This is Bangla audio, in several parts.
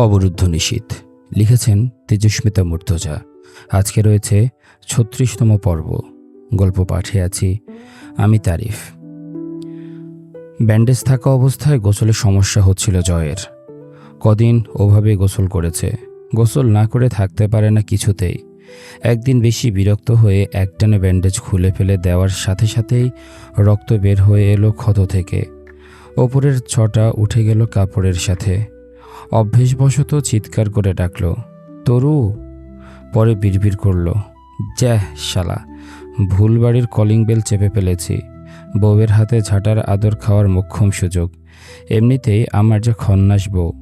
অবরুদ্ধ নিশীথ লিখেছেন তেজস্মিতা মূর্তজা। আজকে রয়েছে ছত্রিশতম পর্ব। গল্প পাঠে আছি আমি তারিফ। ব্যান্ডেজ থাকা অবস্থায় গোসলের সমস্যা হচ্ছিল জয়ের। কদিন ওভাবে গোসল করেছে। গোসল না করে থাকতে পারে না কিছুতেই। একদিন বেশি বিরক্ত হয়ে একটানে ব্যান্ডেজ খুলে ফেলে দেওয়ার সাথে সাথেই রক্ত বের হয়ে এলো ক্ষত থেকে। ওপরের ছটা উঠে গেল কাপড়ের সাথে। অভ্যেসবশত চিৎকার করে ডাকল, তরু! পরে বিড়বিড় করল, জ্যাহ, শালা ভুল বাড়ির কলিং বেল চেপে ফেলেছি। বউয়ের হাতে ঝাঁটার আদর খাওয়ার মোক্ষম সুযোগ। এমনিতেই আমার যে খন্নাস বউ।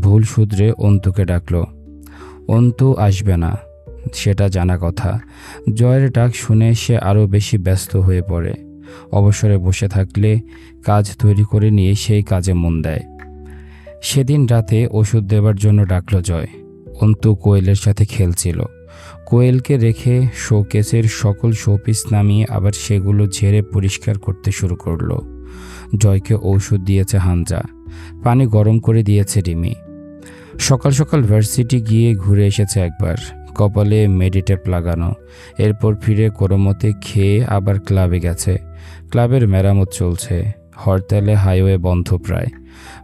ভুল শুধরে অন্তুকে ডাকল, অন্তু আসবে না, সেটা জানা কথা। জয়ের ডাক শুনে সে আরও বেশি ব্যস্ত হয়ে পড়ে। অবসরে বসে থাকলে কাজ তৈরি করে নিয়ে সেই কাজে মন দেয়। সেদিন রাতে ওষুধ দেবার জন্য ডাকল জয়। অন্তু কোয়েলের সাথে খেলছিল। কোয়েলকে রেখে শোকেসের সকল শোপিস নামিয়ে আবার সেগুলো ঝেড়ে পরিষ্কার করতে শুরু করল। জয়কে ঔষধ দিয়েছে হামজা পানি গরম করে দিয়েছে রিমি। সকাল সকাল ভার্সিটি গিয়ে ঘুরে এসেছে একবার। কপালে মেডিটেপ লাগানো। এরপর ফিরে কোনোমতে খেয়ে আবার ক্লাবে গেছে। ক্লাবের মেরামত চলছে। হরতালে হাইওয়ে বন্ধ প্রায়।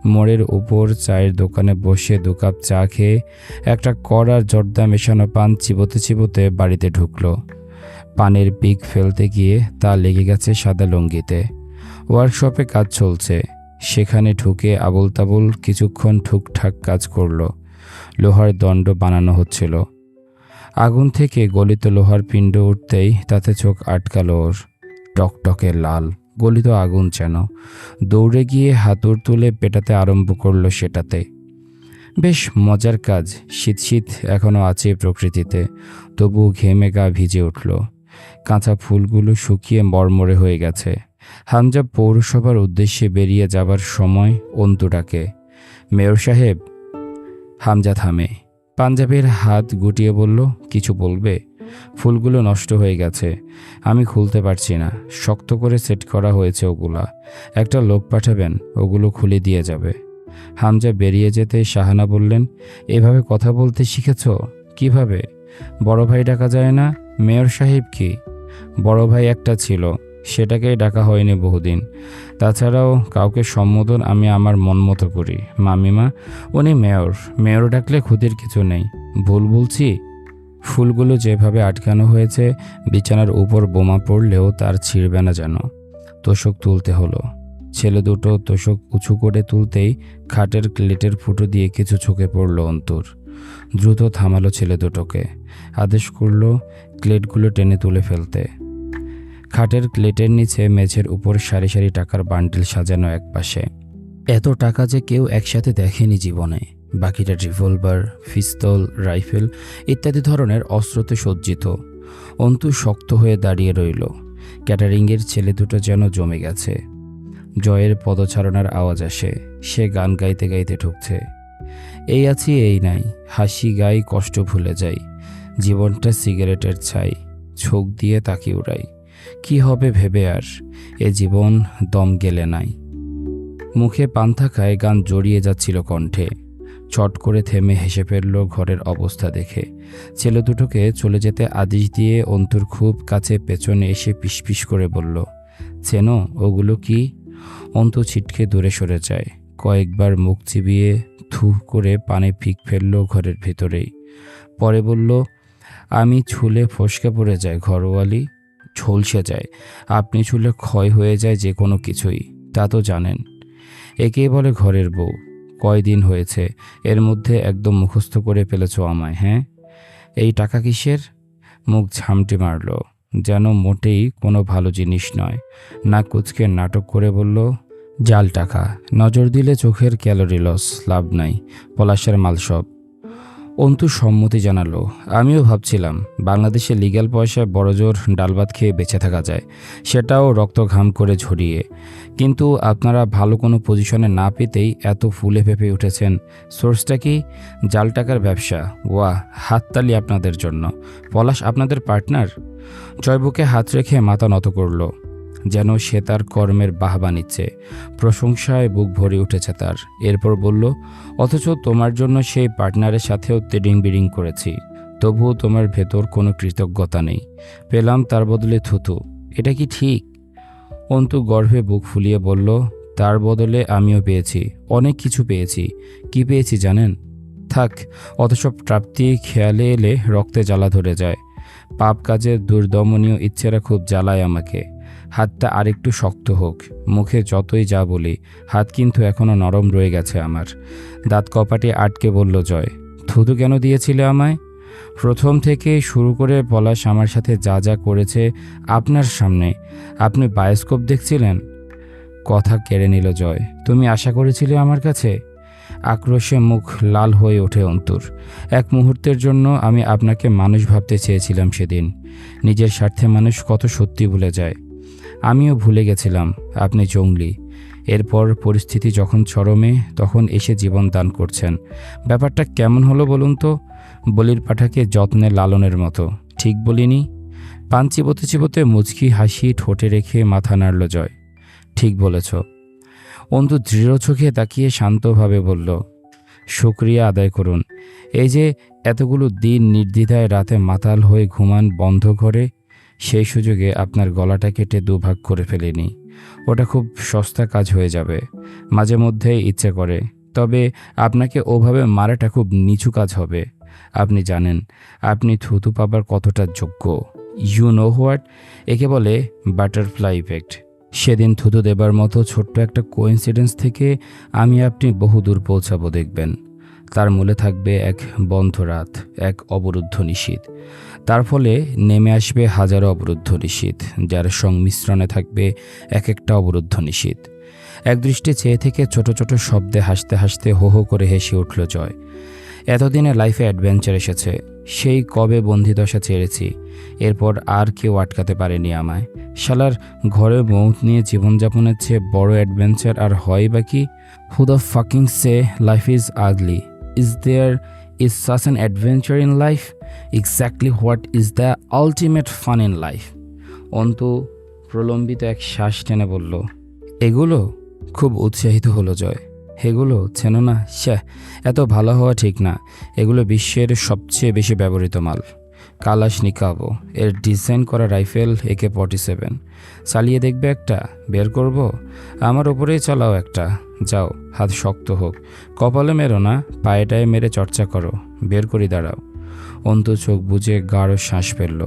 মোড়ের উপর চায়ের দোকানে বসে দু কাপ চা খেয়ে একটা কড়া জর্দা মেশানো পান চিবোতে চিবোতে বাড়িতে ঢুকলো। পানের পিক ফেলতে গিয়ে তা লেগে গেছে সাদা লুঙ্গিতে। ওয়ার্কশপে কাজ চলছে। সেখানে ঢুকে আবল তাবল কিছুক্ষণ ঠুকঠাক কাজ করল। লোহার দণ্ড বানানো হচ্ছিল। আগুন থেকে গলিত লোহার পিণ্ড উঠতেই তাতে চোখ আটকালো ওর। টকটকে লাল। গলিত আগুন যেন। দৌড়ে গিয়ে হাতুর তুলে পেটাতে আরম্ভ করল সেটাতে। বেশ মজার কাজ, শীত শীত এখনও আছে প্রকৃতিতে তবু ঘেমে গা ভিজে উঠল। কাঁচা ফুলগুলো শুকিয়ে মরমরে হয়ে গেছে। হামজা পৌরসভার উদ্দেশ্যে বেরিয়ে যাবার সময় অন্তুটাকে মেয়র সাহেব, হামজা থামে। পাঞ্জাবের হাত গুটিয়ে বলল, কিছু বলবে? ফুলগুলো নষ্ট হয়ে গেছে। আমি খুলতে পারছি না। শক্ত করে সেট করা হয়েছে ওগুলা। একটা লোক পাঠাবেন, ওগুলো খুলে দিয়ে যাবে। হামজা বেরিয়ে যেতে শাহানা বললেন, এভাবে কথা বলতে শিখেছ? কীভাবে? বড় ভাই ডাকা যায় না? মেয়র সাহেব কি? বড় ভাই একটা ছিল, সেটাকেই ডাকা হয়নি বহুদিন। তাছাড়াও কাউকে সম্বোধন আমি আমার মন মতো করি। মামিমা, উনি মেয়র। মেয়র ডাকলে ক্ষতির কিছু নেই। ভুল বলছি? ফুলগুলো যেভাবে আটকানো হয়েছে, বিছানার উপর বোমা পড়লেও তার ছিঁড়বে না যেন। তোষক তুলতে হলো। ছেলে দুটো তোষক উঁচু করে তুলতেই খাটের ক্লেটের ফুটো দিয়ে কিছু চোখে পড়ল অন্তর। দ্রুত থামালো ছেলে দুটোকে। আদেশ করল ক্লেটগুলো টেনে তুলে ফেলতে। খাটের ক্লেটের নিচে মেঝের উপর সারি সারি টাকার বান্ডিল সাজানো এক পাশে এত টাকা যে কেউ একসাথে দেখেনি জীবনে। বাকিটা রিভলভার পিস্তল রাইফেল ইত্যাদি ধরনের অস্ত্রতে সজ্জিত। অন্তু শক্ত হয়ে দাঁড়িয়ে রইল। ক্যাটারিংয়ের ছেলে দুটো যেন জমে গেছে। জয়ের পদচারণার আওয়াজ আসে। সে গান গাইতে গাইতে ঢুকছে। এই আছি, এই নাই। হাসি গাই, কষ্ট ভুলে যাই। জীবনটা সিগারেটের ছাই। ছোক দিয়ে তাকি উড়াই। কি হবে ভেবে আর? এ জীবন দম গেলে নাই। মুখে পান থাকায় গান জড়িয়ে যাচ্ছিল কণ্ঠে। চট করে থেমে হেসে ফেলল ঘরের অবস্থা দেখে। ছেলে দুটোকে চলে যেতে আদেশ দিয়ে অন্তুর খুব কাছে পেছনে এসে পিসপিস করে বলল চেনো ওগুলো কি? অন্তু ছিটকে দূরে সরে যায়। কয়েকবার মুখ চিবিয়ে থু করে পানে ফিক ফেলল ঘরের ভেতরেই। পরে বলল, আমি ছুলে ফসকে পড়ে যায় ঘরওয়ালি। ঝলসে যায়। আপনি ছুলে ক্ষয় হয়ে যায় যে কোনো কিছুই। তা তো জানেন। একেই বলে ঘরের বউ। কয়দিন হয়েছে? এর মধ্যে একদম মুখস্থ করে ফেলেছ আমায় হ্যাঁ? এই টাকা কিসের? মুখ ঝামটি মারল, যেন মোটেই কোনো ভালো জিনিস নয়। না কুচকে নাটক করে বলল, জাল টাকা, নজর দিলে চোখের ক্যালোরি লস লাভ নাই, পলাশের মাল সব। অন্তু সম্মতি জানালো। আমিও ভাবছিলাম, বাংলাদেশে লিগ্যাল পয়সায় বড়জোর ডালভাত খেয়ে বেঁচে থাকা যায়, সেটাও রক্ত ঘাম করে ঝরিয়ে। কিন্তু আপনারা ভালো কোনো পজিশনে না পেতেই এত ফুলে ফেপে উঠেছেন। সোর্সটা কি? জাল টাকার ব্যবসা। ওয়া হাততালি আপনাদের জন্য। পলাশ আপনাদের পার্টনার জয়বুকে হাত রেখে মাথা নত করল। যেন সে তার কর্মের বাহবা নিচ্ছে। প্রশংসায় বুক ভরে উঠেছে তার। এরপর বলল, অথচ তোমার জন্য সেই পার্টনারের সাথেও তেডিং বিডিং করেছি। তবুও তোমার ভেতর কোনো কৃতজ্ঞতা নেই। পেলাম তার বদলে থুতু এটা কি ঠিক? অন্তু গর্ভে বুক ফুলিয়ে বলল, তার বদলে আমিও পেয়েছি। অনেক কিছু পেয়েছি। কি পেয়েছি জানেন? থাক সব প্রাপ্তি খেয়ালে এলে রক্তে জ্বালা ধরে যায়। পাপ কাজের দুর্দমনীয় ইচ্ছেরা খুব জ্বালায় আমাকে। হাতটা আরেকটু শক্ত হোক, মুখে যতই যা বলি, হাত কিন্তু এখনও নরম রয়ে গেছে আমার। দাঁত কপাটে আটকে বলল, জয় থুতু কেন দিয়েছিলে আমায়? প্রথম থেকে শুরু করে পলাশ আমার সাথে যা যা করেছে আপনার সামনে। আপনি বায়োস্কোপ দেখছিলেন? কথা কেড়ে নিল, জয়, তুমি আশা করেছিলে আমার কাছে? আক্রোশে মুখ লাল হয়ে ওঠে অন্তুর। এক মুহূর্তের জন্য আমি আপনাকে মানুষ ভাবতে চেয়েছিলাম সেদিন। নিজের স্বার্থে মানুষ কত সত্যি ভুলে যায়। আমিও ভুলে গেছিলাম, আপনি জঙ্গলি। এরপর পরিস্থিতি যখন চরমে, তখন এসে জীবন দান করছেন। ব্যাপারটা কেমন হলো বলুন তো? বলির পাঠাকে যত্নে লালনের মতো। ঠিক বলিনি? পান চিবোতে চিবোতে মুচকি হাসি ঠোঁটে রেখে মাথা নাড়ল জয়। ঠিক বলেছ। অন্তু দৃঢ় চোখে তাকিয়ে শান্তভাবে বলল, শুক্রিয়া আদায় করুন। এই যে এতগুলো দিন নির্দ্বিধায় রাতে মাতাল হয়ে ঘুমান বন্ধ করে সেই সুযোগে আপনার গলাটা কেটে দুভাগ করে ফেলেনি। ওটা খুব সস্তা কাজ হয়ে যাবে। মাঝে মধ্যেই ইচ্ছে করে। তবে আপনাকে ওভাবে মারাটা খুব নিচু কাজ হবে। আপনি জানেন, আপনি থুতু পাবার কতটা যোগ্য। ইউ নো হোয়াট একে বলে বাটারফ্লাই ইফেক্ট সেদিন থুতু দেবার মতো ছোট্ট একটা কোইন্সিডেন্স থেকে আমি আপনি বহু দূর পৌঁছাবো দেখবেন। তার মূলে থাকবে এক বন্ধ রাত, এক অবরুদ্ধ নিশীত তার ফলে নেমে আসবে হাজারো অবরুদ্ধ নিশীত যার সংমিশ্রণে থাকবে এক একটা অবরুদ্ধ নিশীত একদৃষ্টে চেয়ে থেকে ছোট ছোট শব্দে হাসতে হাসতে হো হো করে হেসে উঠল জয়। এতদিনে লাইফে অ্যাডভেঞ্চার এসেছে, সেই কবে বন্দিদশা ছেড়েছি, এরপর আর কেউ আটকাতে পারেনি আমায়। শালার ঘরে মৌত নিয়ে জীবনযাপনের চেয়ে বড় অ্যাডভেঞ্চার আর হয় বা কি? Who the fucking say life is ugly is there is such an adventure in life Exactly what is the ultimate fun in life Antu প্রলম্বিত এক শ্বাস টেনে বলল, এগুলো খুব উৎসাহিত হলো জয়। এগুলো চেনো না? শ্যাহ এত ভালো হওয়া ঠিক না। এগুলো বিশ্বের সবচেয়ে বেশি ব্যবহৃত মাল। কালাশ নিকাবো এর ডিজাইন করা রাইফেল একে ফর্টি সেভেন চালিয়ে দেখবে একটা, বের করব? আমার ওপরেই চালাও একটা। যাও, হাত শক্ত হোক। কপালে মেরো না পায়েটায় মেরে চর্চা করো। বের করি, দাঁড়াও। অন্তু চোখ বুঝে গাঢ় শ্বাস ফেলল।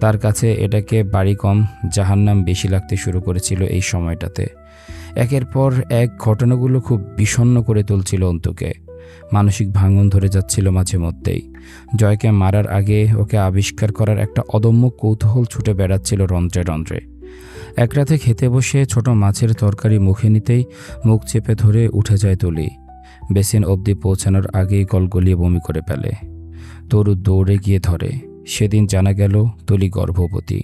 তার কাছে এটাকে বাড়ি কম, জাহান্নাম বেশি লাগতে শুরু করেছিল এই সময়টাতে। একের পর এক ঘটনাগুলো খুব বিষণ্ণ করে তুলছিল অন্তুকে। মানসিক ভাঙন ধরে যাচ্ছিল মাঝে মধ্যেই। জয়কে মারার আগে ওকে আবিষ্কার করার একটা অদম্য কৌতূহল ছুটে বেড়াচ্ছিল রন্ধ্রে রন্ধ্রে। এক রাতে খেতে বসে ছোট মাছের তরকারি মুখে নিতেই মুখ চেপে ধরে উঠে যায় তুলি। বেসিন অবধি পৌঁছানোর আগেই গলগলিয়ে বমি করে ফেলে। তরু দৌড়ে গিয়ে ধরে। সেদিন জানা গেল তুলি গর্ভবতী।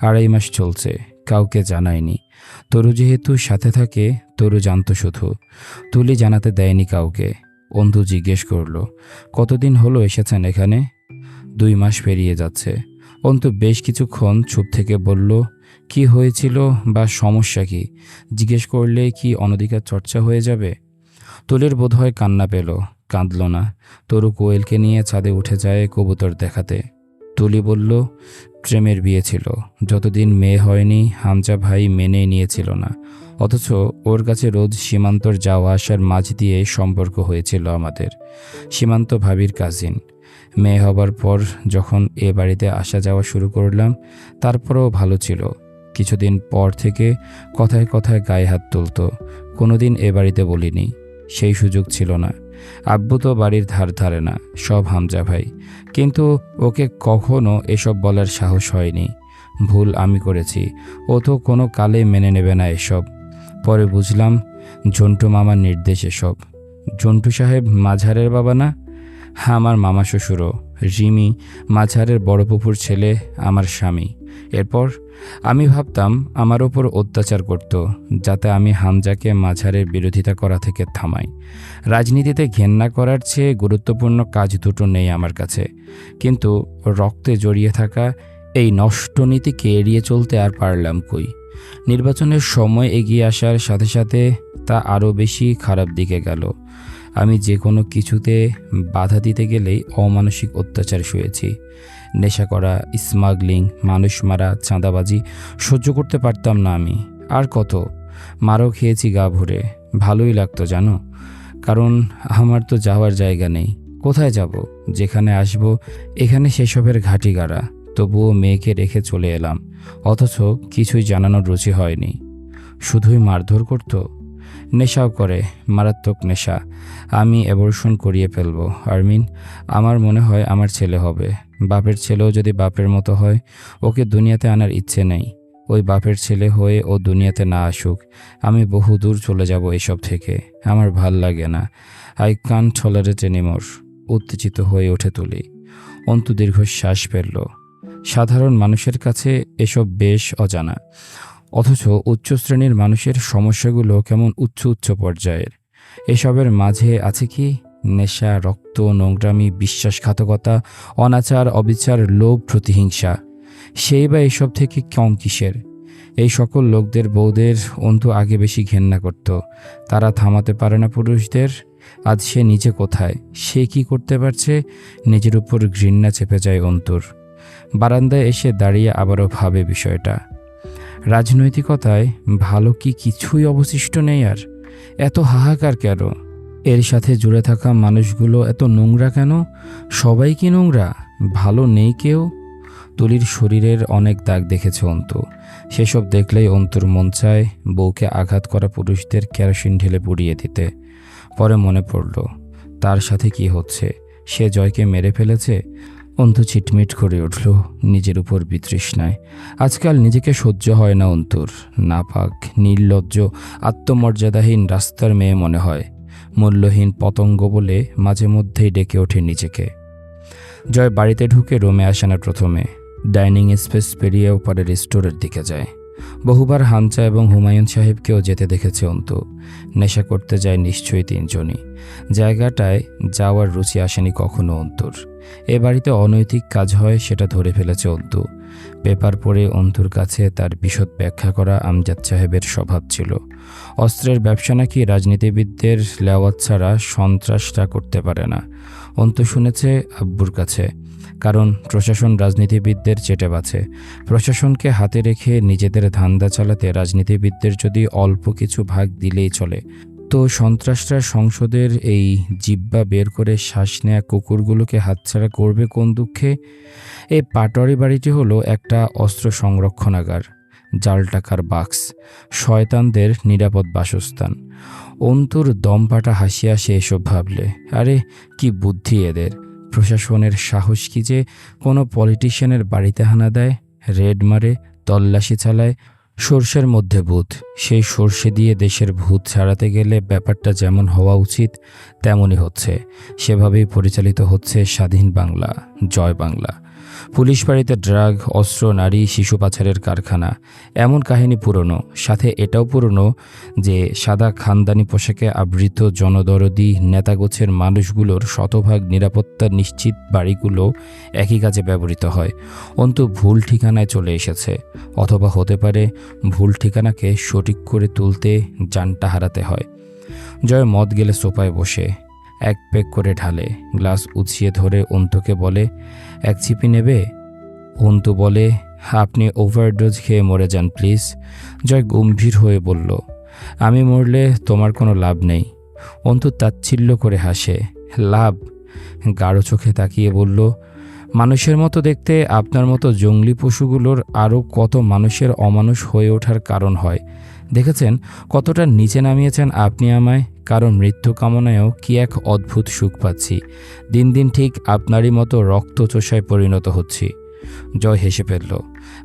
আড়াই মাস চলছে, কাউকে জানায়নি। তরু যেহেতু সাথে থাকে, তরু জানতো শুধু। তুলি জানাতে দেয়নি কাউকে। অন্ধু জিজ্ঞেস করল, কতদিন হলো এসেছেন এখানে? দুই মাস পেরিয়ে যাচ্ছে। অন্তু বেশ কিছুক্ষণ চুপ থেকে বলল, কি হয়েছিল বা সমস্যা কি? জিজ্ঞেস করলে, কি অনধিকার চর্চা হয়ে যাবে? তুলির বোধহয় কান্না পেল, কাঁদল না। তরু কোয়েলকে নিয়ে ছাদে উঠে যায় কবুতর দেখাতে। তুলি বলল, প্রেমের বিয়ে ছিল। যতদিন মেয়ে হয়নি, হামজা ভাই মেনে নিয়েছিল না। অথচ ওর কাছে রোজ সীমান্তর যাওয়া আসার মাঝ দিয়ে সম্পর্ক হয়েছিল আমাদের। সীমান্ত ভাবির কাজিন মেয়ে হবার পর যখন এ বাড়িতে আসা যাওয়া শুরু করলাম, তারপরেও ভালো ছিল। কিছুদিন পর থেকে কথায় কথায় গায়ে হাত তুলতো। কোনোদিন এ বাড়িতে বলিনি। সেই সুযোগ ছিল না। আব্বু তো বাড়ির ধার ধারে না, সব হামজা ভাই। কিন্তু ওকে কখনো এসব বলার সাহস হয়নি। ভুল আমি করেছি, ও তো কোনো কালে মেনে নেবে না এসব। পরে বুঝলাম, জন্টু মামার নির্দেশ এসব। জন্টু সাহেব মাঝারের বাবা না? হ্যাঁ আমার মামা শ্বশুরও। রিমি, মাঝারের বড় ছেলে, আমার স্বামী। এরপর আমি ভাবতাম আমার ওপর অত্যাচার করত, যাতে আমি হামজাকে মাঝারের বিরোধিতা করা থেকে থামাই। রাজনীতিতে ঘেন্না করার চেয়ে গুরুত্বপূর্ণ কাজ দুটো নেই আমার কাছে। কিন্তু রক্তে জড়িয়ে থাকা এই নষ্ট নীতিকে এড়িয়ে চলতে আর পারলাম কই? নির্বাচনের সময় এগিয়ে আসার সাথে সাথে তা আরও বেশি খারাপ দিকে গেল। আমি যে কোনো কিছুতে বাধা দিতে গেলেই অমানসিক অত্যাচার শুয়েছি। নেশা করা স্মাগলিং মানুষ মারা, চাঁদাবাজি, সহ্য করতে পারতাম না আমি। আর কত? মারও খেয়েছি গা ভরে। ভালোই লাগতো, জানো? কারণ আমার তো যাওয়ার জায়গা নেই। কোথায় যাব? যেখানে আসব, এখানে সেসবের ঘাটি গাড়া। তবুও মেয়েকে রেখে চলে এলাম। অথচ কিছুই জানানোর রুচি হয়নি। শুধুই মারধর করতো? নেশাও করে, মারাত্মক নেশা। আমি অ্যাবর্শন করিয়ে ফেলব, আরমিন। আমার মনে হয় আমার ছেলে হবে। বাপের ছেলেও যদি বাপের মতো হয়, ওকে দুনিয়াতে আনার ইচ্ছে নেই। ওই বাপের ছেলে হয়ে ও দুনিয়াতে না আসুক, আমি বহু দূর চলে যাব এসব থেকে। আমার ভালো লাগে না। আই কান টলারেট এনিমোর, উত্তেজিত হয়ে উঠে তুলি। অন্তু দীর্ঘশ্বাস ফেলল। সাধারণ মানুষের কাছে এসব বেশ অজানা। অথচ উচ্চ শ্রেণির মানুষের সমস্যাগুলো কেমন উচ্চ উচ্চ পর্যায়ের? এসবের মাঝে আছে কি নেশা, রক্ত, নোংরামি, বিশ্বাসঘাতকতা, অনাচার, অবিচার, লোভ, প্রতিহিংসা। সেই বা এসব থেকে কম কিসের? এই সকল লোকদের বউদের অন্তু আগে বেশি ঘেন্না করত। তারা থামাতে পারে না পুরুষদের। আজ সে নিজে কোথায়? সে কি করতে পারছে? নিজের উপর ঘৃণা চেপে যায় অন্তুর। বারান্দায় এসে দাঁড়িয়ে আবারও ভাবে বিষয়টা। রাজনৈতিকতায় ভালো কি কিছুই অবশিষ্ট নেই আর? এত হাহাকার কেন? এর সাথে জুড়ে থাকা মানুষগুলো এত নোংরা কেন? সবাই কি নোংরা? ভালো নেই কেউ? তুলির শরীরের অনেক দাগ দেখেছে অন্তু। সেসব দেখলেই অন্তুর মন চায় বউকে আঘাত করা পুরুষদের কেরোসিন ঢেলে পুড়িয়ে দিতে। পরে মনে পড়ল, তার সাথে কি হচ্ছে? সে জয়কে মেরে ফেলেছে? অন্তু চিটমিট করে উঠল নিজের উপর বিতৃষ্ণায়। আজকাল নিজেকে সহ্য হয় না অন্তুর। নাপাক, নির্লজ্জ, আত্মমর্যাদাহীন রাস্তার মেয়ে মনে হয়। মূল্যহীন পতঙ্গ বলে মাঝে মধ্যেই ডেকে ওঠে নিজেকে। জয় বাড়িতে ঢুকে রোমে আসে না প্রথমে। ডাইনিং স্পেস পেরিয়ে ওপারের স্টোরের দিকে যায়। বহুবার হামচা এবং হুমায়ুন সাহেবকেও যেতে দেখেছে অন্তু। নেশা করতে যায় নিশ্চয়ই তিনজনই। জায়গাটায় যাওয়ার রুচি আসেনি কখনো অন্তুর। এ বাড়িতে অনৈতিক কাজ হয় সেটা ধরে ফেলেছে অন্তু। পেপার পড়ে অন্তুর কাছে তার বিশদ ব্যাখ্যা করা আমজাদ সাহেবের স্বভাব ছিল। অস্ত্রের ব্যবসা নাকি রাজনীতিবিদদের লেওয়াত ছাড়া সন্ত্রাসটা করতে পারে না। অন্তু শুনেছে আব্বুর কাছে, কারণ প্রশাসন রাজনীতিবিদদের চেটে বাছে। প্রশাসনকে হাতে রেখে নিজেদের ধান্দা চালাতে রাজনীতিবিদদের যদি অল্প কিছু ভাগ দিলেই চলে। তো সন্ত্রাসরা সংসদের এই জিব্বা বের করে শ্বাস নেয়া কুকুরগুলোকে হাতছাড়া করবে কোন দুঃখে? এই পাটোয়ারি বাড়িটি হলো একটা অস্ত্র সংরক্ষণাগার। জাল টাকার বাক্স, শয়তানদের নিরাপদ বাসস্থান। অন্তুর দমপাটা হাসি আসে এসব ভাবলে, আরে, কি বুদ্ধি এদের! প্রশাসনের সাহস কি যে কোনো পলিটিশিয়ানের বাড়িতে হানা দেয়, রেড মারে, তল্লাশি চালায়, সর্ষের মধ্যে ভূত। সেই সর্ষে দিয়ে দেশের ভূত ছাড়াতে গেলে ব্যাপারটা যেমন হওয়া উচিত, তেমনই হচ্ছে। সেভাবেই পরিচালিত হচ্ছে স্বাধীন বাংলা, জয় বাংলা। পুলিশ বাড়িতে ড্রাগ, অস্ত্র, নারী, শিশু পাচারের কারখানা, এমন কাহিনী পুরনো। সাথে এটাও পুরনো যে সাদা খানদানি পোশাকে আবৃত জনদরদি, নেতাগোছের মানুষগুলোর শতভাগ নিরাপত্তা নিশ্চিত বাড়িগুলো একই কাজে ব্যবহৃত হয়। অন্তু ভুল ঠিকানায় চলে এসেছে। অথবা হতে পারে ভুল ঠিকানাকে সঠিক করে তুলতে যানটা হারাতে হয়। জয় মদ গেলে সোফায় বসে। এক পেক করে ঢালে, গ্লাস উছিয়ে ধরে অন্তুকে বলে, এক চিপি নেবে? অন্তু বলে, আপনি ওভারডোজ খেয়ে মরে যান, প্লিজ। জয় গম্ভীর হয়ে বলল, আমি মরলে তোমার কোনো লাভ নেই। অন্তু তাচ্ছিল্য করে হাসে, লাভ? গাঢ় চোখে তাকিয়ে বলল, মানুষের মতো দেখতে আপনার মতো জঙ্গলি পশুগুলোর আরও কত মানুষের অমানুষ হয়ে ওঠার কারণ হয়? দেখেছেন কতটা নিচে নামিয়েছেন আপনি আমায়? কারণ মৃত্যু কামনায়ও কি এক অদ্ভুত সুখ পাচ্ছি। দিন দিন ঠিক আপনারই মতো রক্তচোষায় পরিণত হচ্ছি। জয় হেসে ফেলল,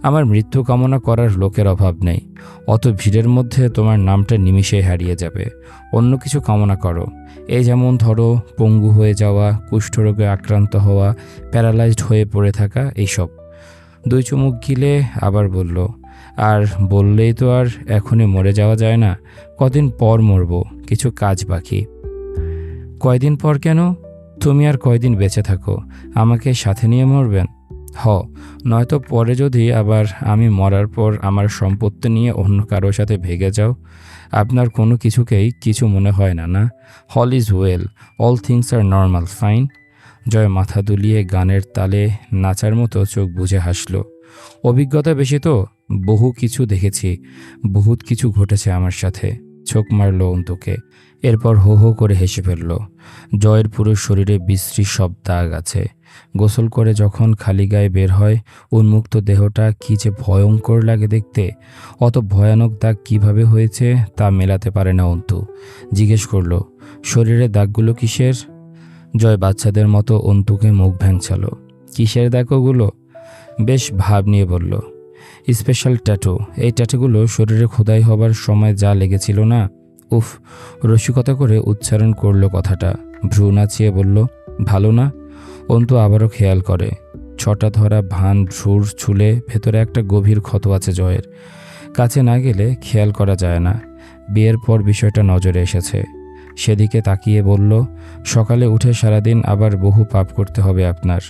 আমার মৃত্যু কামনা করার লোকের অভাব নেই। অত ভিড়ের মধ্যে তোমার নামটা নিমিষে হারিয়ে যাবে। অন্য কিছু কামনা করো। এই যেমন ধরো, পঙ্গু হয়ে যাওয়া, কুষ্ঠরোগে আক্রান্ত হওয়া, প্যারালাইজড হয়ে পড়ে থাকা, এইসব। দুই চুমুক গিলে আবার বলল আর বললেই তো আর এখনই মরে যাওয়া যায় না, কদিন পর মরব, কিছু কাজ বাকি। কয়দিন পর কেন? তুমি আর কয়দিন বেঁচে থাকো, আমাকে সাথে নিয়ে মরবেন? হ, নয়তো পরে যদি আবার আমি মরার পর আমার সম্পত্তি নিয়ে অন্য কারোর সাথে ভেগে যাও, আপনার কোনো কিছুকেই কিছু মনে হয় না না? All is well all things are normal fine Joy মাথা দুলিয়ে গানের তালে নাচার মতো চোখ বুঝে হাসলো। অভিজ্ঞতা বেশি তো? বহু কিছু দেখেছি, বহুত কিছু ঘটেছে আমার সাথে। চোখ মারল অন্তুকে, এরপর হো হো করে হেসে ফেলল। জয়ের পুরো শরীরে বিশ্রী সব দাগ আছে। গোসল করে যখন খালি গায়ে বের হয়, উন্মুক্ত দেহটা কি যে ভয়ঙ্কর লাগে দেখতে, অত ভয়ানক দাগ কীভাবে হয়েছে তা মেলাতে পারে না অন্তু। জিজ্ঞেস করল শরীরে দাগগুলো কিসের? জয় বাচ্চাদের মতো অন্তুকে মুখ ভ্যাংচালো, কিসের দাগ ওগুলো? বেশ ভাব নিয়ে বলল স্পেশাল ট্যাটু এই ট্যাটুগুলো শরীরে খোদাই হবার সময় যা লেগেছিল না, উফ, রসিকতা করে উচ্চারণ করল কথাটা। ভ্রু নাচিয়ে বলল, ভালো না? অন্তু আবারও খেয়াল করে। ছটা ধরা ভান ভ্রুর ছুলে ভেতরে একটা গভীর ক্ষত আছে জয়ের। কাছে না গেলে খেয়াল করা যায় না। বিয়ের পর বিষয়টা নজরে এসেছে। সেদিকে তাকিয়ে বলল, সকালে উঠে সারাদিন আবার বহু পাপ করতে হবে আপনার।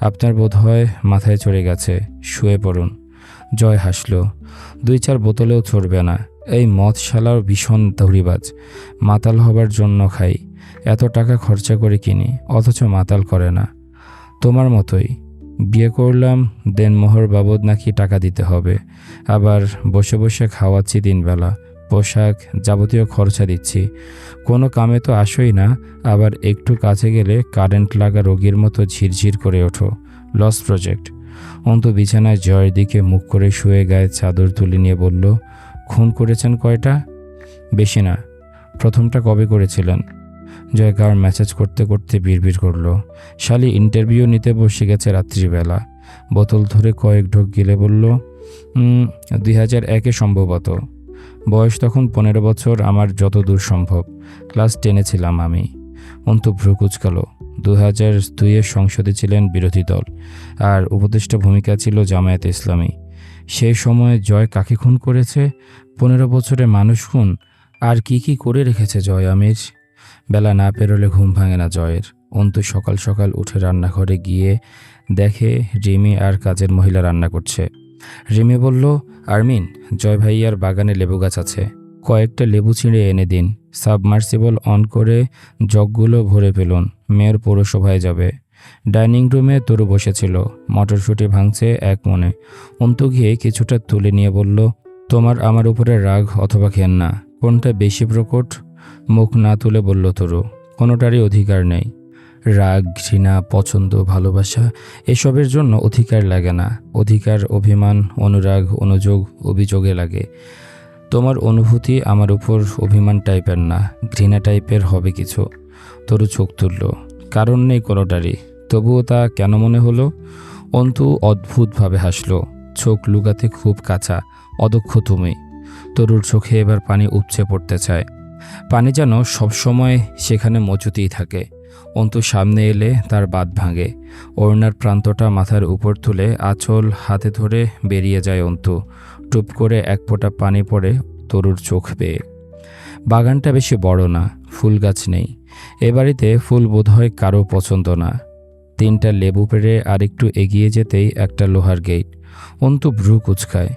আপনার বোধ হয় মাথায় চড়ে গেছে। শুয়ে পড়ুন। জয় হাসল। দুই চার বোতলেও চড়বে না। এই মদ শালার ভীষণ দৌড়িবাজ। মাতাল হবার জন্য খাই। এত টাকা খরচা করে কিনি, অথচ মাতাল করে না। তোমার মতোই। বিয়ে করলাম দেনমোহর বাবদ নাকি টাকা দিতে হবে। আবার বসে বসে খাওয়াচ্ছি দিনবেলা। পোশাক যাবতীয় খরচা দিচ্ছি। কোনো কামে তো আসোই না, আবার একটু কাছে গেলে কারেন্ট লাগা রোগীর মতো ঝিরঝির করে ওঠো। লস প্রজেক্ট অন্ত বিছানায় জয়ের দিকে মুখ করে শুয়ে গায়ে চাদর তুলে নিয়ে বলল, খুন করেছেন কয়টা? বেশি না। প্রথমটা কবে করেছিলেন? জয় কার মেসেজ করতে করতে বিড়বিড় করল। শালি ইন্টারভিউ নিতে বসে গেছে রাত্রিবেলা। বোতল ধরে কয়েক ঢোক গিলে বলল দুই হাজার একে সম্ভবত। বয়স তখন পনেরো বছর, আমার যত দূর সম্ভব। ক্লাস টেনে ছিলাম আমি। অন্তু ভ্রু কুচকালো। দু হাজার সংসদে ছিলেন বিরোধী দল, আর উপদেষ্টা ভূমিকা ছিল জামায়াত ইসলামী। সেই সময়ে জয় কাকে খুন করেছে? পনেরো বছরে মানুষ খুন, আর কি কি করে রেখেছে জয় আমির? বেলা না পেরোলে ঘুম ভাঙে না জয়ের। অন্তু সকাল সকাল উঠে রান্নাঘরে গিয়ে দেখে রিমি আর কাজের মহিলা রান্না করছে। রিমি বলল, আরমিন, জয় ভাইয়ার বাগানে লেবু গাছ আছে। কয়েকটা লেবু ছিঁড়ে এনে দিন। সাবমার্সিবল অন করে জগগুলো ভরে ফেলুন। মেয়র পৌরসভায় যাবে। ডাইনিং রুমে তরু বসেছিল। মটরশুঁটি ভাঙছে এক মনে। অন্তু গিয়ে কিছুটা তুলে নিয়ে বলল, তোমার আমার উপরে রাগ অথবা ঘেন্না। কোনটা বেশি প্রকট? মুখ না তুলে বলল তরু, কোনোটারই অধিকার নেই। রাগ, ঘৃণা, পছন্দ, ভালোবাসা, এসবের জন্য অধিকার লাগে না। অধিকার, অভিমান, অনুরাগ, অনুযোগ, অভিযোগে লাগে। তোমার অনুভূতি আমার উপর অভিমান টাইপের না, ঘৃণা টাইপের হবে কিছু। তরু চোখ তুলল। কারণ নেই কোনোটারই। তবুও তা কেন মনে হলো? অন্তু অদ্ভুতভাবে হাসলো। চোখ লুকাতে খুব কাঁচা, অদক্ষ তুমি। তরুর চোখে এবার পানি উপচে পড়তে চায়। পানি যেন সবসময় সেখানে মজুতেই থাকে। অন্তু সামনে এলে তার বাদ ভাঙে। ওড়নার প্রান্তটা মাথার উপর তুলে আঁচল হাতে ধরে বেরিয়ে যায় অন্তু। টুপ করে এক ফোঁটা পানি পড়ে তরুর চোখ পেয়ে বাগানটা বেশি বড় না, ফুল গাছ নেই। এ বাড়িতে ফুল বোধহয় কারও পছন্দ না। তিনটা লেবু পেড়ে আরেকটু এগিয়ে যেতেই একটা লোহার গেট, অন্তু ভ্রু কুচকায়।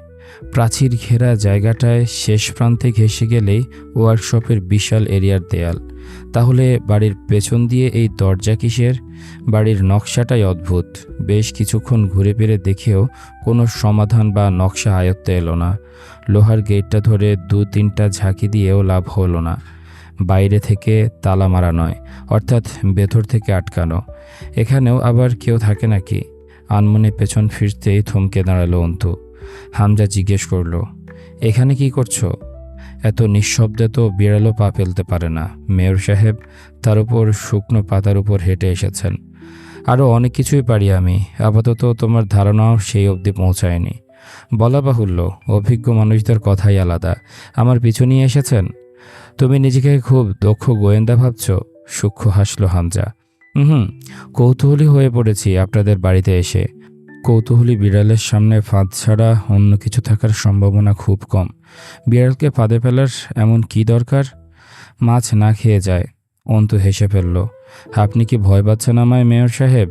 প্রাচীর ঘেরা জায়গাটায় শেষ প্রান্তে ঘেসে গেলেই ওয়ার্কশপের বিশাল এরিয়ার দেয়াল। তাহলে বাড়ির পেছন দিয়ে এই দরজা কিসের? বাড়ির নকশাটাই অদ্ভুত। বেশ কিছুক্ষণ ঘুরে ফিরে দেখেও কোনো সমাধান বা নকশা আয়ত্তে এলো না। লোহার গেটটা ধরে দু তিনটা ঝাঁকি দিয়েও লাভ হলো না। বাইরে থেকে তালা মারা নয়, অর্থাৎ ভেতর থেকে আটকানো। এখানেও আবার কেউ থাকে নাকি? আনমনে পেছন ফিরতেই থমকে দাঁড়াল অন্তু। হামজা জিজ্ঞেস করল, এখানে কি করছ? এত নিঃশব্দে তো বিড়ালও পা ফেলতে পারে না। মেয়র সাহেব তার উপর শুকনো পাতার উপর হেঁটে এসেছেন। আরও অনেক কিছুই পারি আমি। আপাতত তোমার ধারণাও সেই অবধি পৌঁছায়নি। বলা বাহুল্য, অভিজ্ঞ মানুষদের কথাই আলাদা। আমার পিছু নিয়ে এসেছেন? তুমি নিজেকে খুব দক্ষ গোয়েন্দা ভাবছ? সূক্ষ্ম হাসলো হামজা। হুম কৌতূহলী হয়ে পড়েছি আপনাদের বাড়িতে এসে। কৌতূহলী বিড়ালের সামনে ফাঁদ ছাড়া অন্য কিছু থাকার সম্ভাবনা খুব কম। বিড়ালকে ফাঁদে ফেলার এমন কি দরকার? মাছ না খেয়ে যায়, অন্তু হেসে ফেলল, আপনি কি ভয় পাচ্ছেন আমায়, মেয়র সাহেব?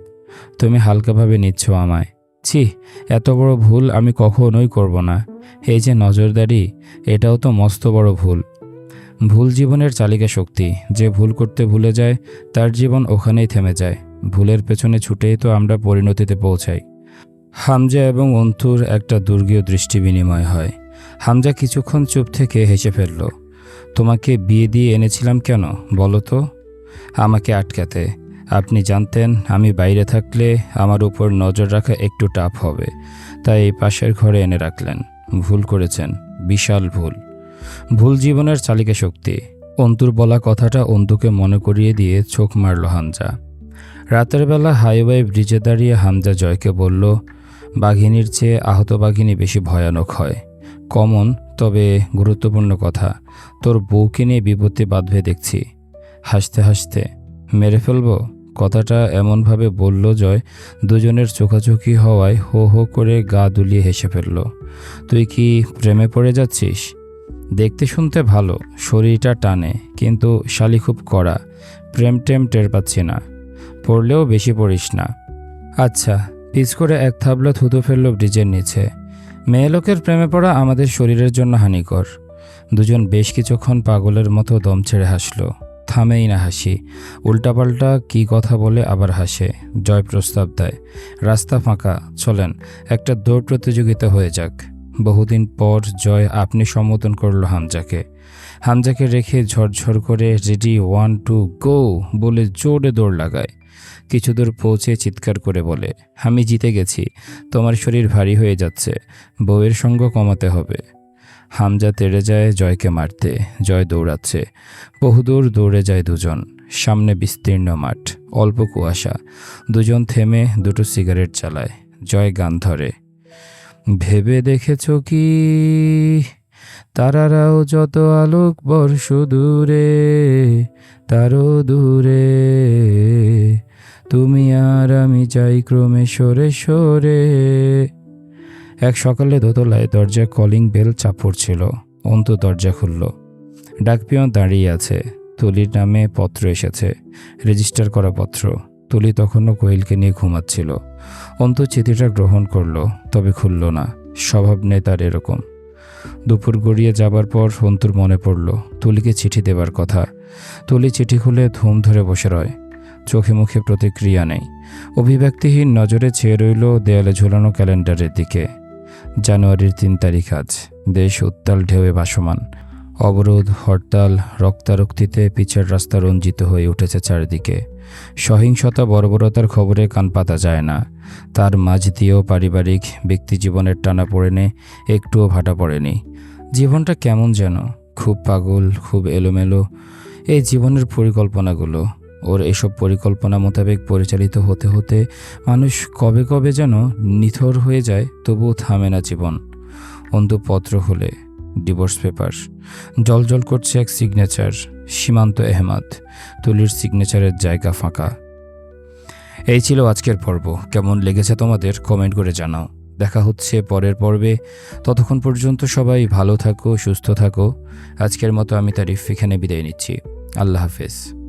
তুমি হালকাভাবে নিচ্ছ আমায়। ছি, এত বড় ভুল আমি কখনোই করব না। এই যে নজরদারি, এটাও তো মস্ত বড় ভুল। ভুল জীবনের চালিকা শক্তি, যে ভুল করতে ভুলে যায়, তার জীবন ওখানেই থেমে যায়। ভুলের পেছনে ছুটেই তো আমরা পরিণতিতে পৌঁছাই। হামজা এবং অন্তুর একটা দুর্গীয় দৃষ্টি বিনিময় হয়। হামজা কিছুক্ষণ চুপ থেকে হেসে ফেলল, তোমাকে বিয়ে দিয়ে এনেছিলাম কেন, বলো তো? আমাকে আটকাতে। আপনি জানতেন, আমি বাইরে থাকলে আমার উপর নজর রাখা একটু টাফ হবে, তাই এই পাশের ঘরে এনে রাখলেন। ভুল করেছেন, বিশাল ভুল। ভুল জীবনের চালিকা শক্তি। অন্তুর বলা কথাটা অন্তুকে মনে করিয়ে দিয়ে চোখ মারল হামজা। রাতের বেলা হাইওয়ে ব্রিজে দাঁড়িয়ে হামজা জয়কে বলল বাঘিনীর চেয়ে আহত বাঘিনী বেশি ভয়ানক হয়। কমন, তবে গুরুত্বপূর্ণ কথা, তোর বউকে নিয়ে বিপত্তি বাঁধবে দেখছি। হাসতে হাসতে, মেরে ফেলব? কথাটা এমনভাবে বলল জয়, দুজনের চোখাচোখি হওয়ায় হো হো করে গা দুলিয়ে হেসে ফেলল। তুই কি প্রেমে পড়ে যাচ্ছিস? দেখতে শুনতে ভালো, শরীরটা টানে, কিন্তু শালি খুব কড়া, প্রেম টেম টের পাচ্ছি না। পড়লেও বেশি পড়িস না। আচ্ছা পিচ করে এক থাবলা থুতু ফেলল ব্রিজের নিচে। মেয়ে লোকের প্রেমে পড়া আমাদের শরীরের জন্য হানিকর। দুজন বেশ কিছুক্ষণ পাগলের মতো দম ছেড়ে হাসলো। থামেই না হাসি। উল্টাপাল্টা কি কথা বলে আবার হাসে। জয় প্রস্তাব দেয়। রাস্তা ফাঁকা। চলেন, একটা দৌড় প্রতিযোগিতা হয়ে যাক। বহুদিন পর জয় আপনি সম্বোধন করল হামজাকে। হামজাকে রেখে ঝরঝর করে রেডি, ওয়ান, টু, গো বলে জোরে দৌড় লাগায়। কিছু দূর পৌঁছে চিৎকার করে বলে, আমি জিতে গেছি। তোমার শরীর ভারী হয়ে যাচ্ছে। বউয়ের সঙ্গ কমাতে হবে হামজা তেড়ে যায় জয়কে মারতে। জয় দৌড়াচ্ছে। বহুদূর দৌড়ে যায় দুজন। সামনে বিস্তীর্ণ মাঠ, অল্প কুয়াশা। দুজন থেমে দুটো সিগারেট চালায়। জয় গান ধরে, ভেবে দেখেছ কি? তারারাও যত আলোক বর্ষ দূরে, তারও দূরে। তুমি আর আমি যাই ক্রমে সরে সরে। এক সকালে দোতলায় দরজায় কলিং বেল চাপ পড়ছিল অন্তু দরজা খুলল। ডাকপিয়ন দাঁড়িয়ে আছে। তুলির নামে পত্র এসেছে। রেজিস্টার করা পত্র। তুলি তখনও কোয়েলকে নিয়ে ঘুমাচ্ছিল। অন্তু চিঠিটা গ্রহণ করল, তবে খুলল না। স্বভাব নেই তার এরকম। দুপুর গড়িয়ে যাবার পর অন্তুর মনে পড়ল, তুলিকে চিঠি দেবার কথা। তুলি চিঠি খুলে ধুম ধরে বসে রয়। চোখে মুখে প্রতিক্রিয়া নেই। অভিব্যক্তিহীন নজরে চেয়ে রইল দেয়ালে ঝুলানো ক্যালেন্ডারের দিকে। জানুয়ারির তিন তারিখ আজ। দেশ উত্তাল, ঢেউয়ে ভাসমান। অবরোধ, হরতাল, রক্তারক্তিতে পিচের রাস্তা রঞ্জিত হয়ে উঠেছে চারিদিকে। সহিংসতা, বর্বরতার খবরে কান পাতা যায় না। তার মাঝ দিয়েও পারিবারিক ব্যক্তি জীবনের টানা পড়েনে একটুও ভাটা পড়েনি। জীবনটা কেমন যেন? খুব পাগল, খুব এলোমেলো। এই জীবনের পরিকল্পনাগুলো ওর এসব পরিকল্পনা মোতাবেক পরিচালিত হতে হতে মানুষ কবে কবে যেন নিথর হয়ে যায়, তবুও থামে না জীবন। অন্তু পত্র হলে, ডিভোর্স পেপার জল জল করছে এক সিগনেচার সীমান্ত এহমাদ, তুলির সিগনেচারের জায়গা ফাঁকা। এই ছিল আজকের পর্ব। কেমন লেগেছে তোমাদের কমেন্ট করে জানাও। দেখা হচ্ছে পরের পর্বে। ততক্ষণ পর্যন্ত সবাই ভালো থাকো, সুস্থ থাকো। আজকের মতো আমি তারিফ এখানে বিদায় নিচ্ছি। আল্লাহ হাফেজ।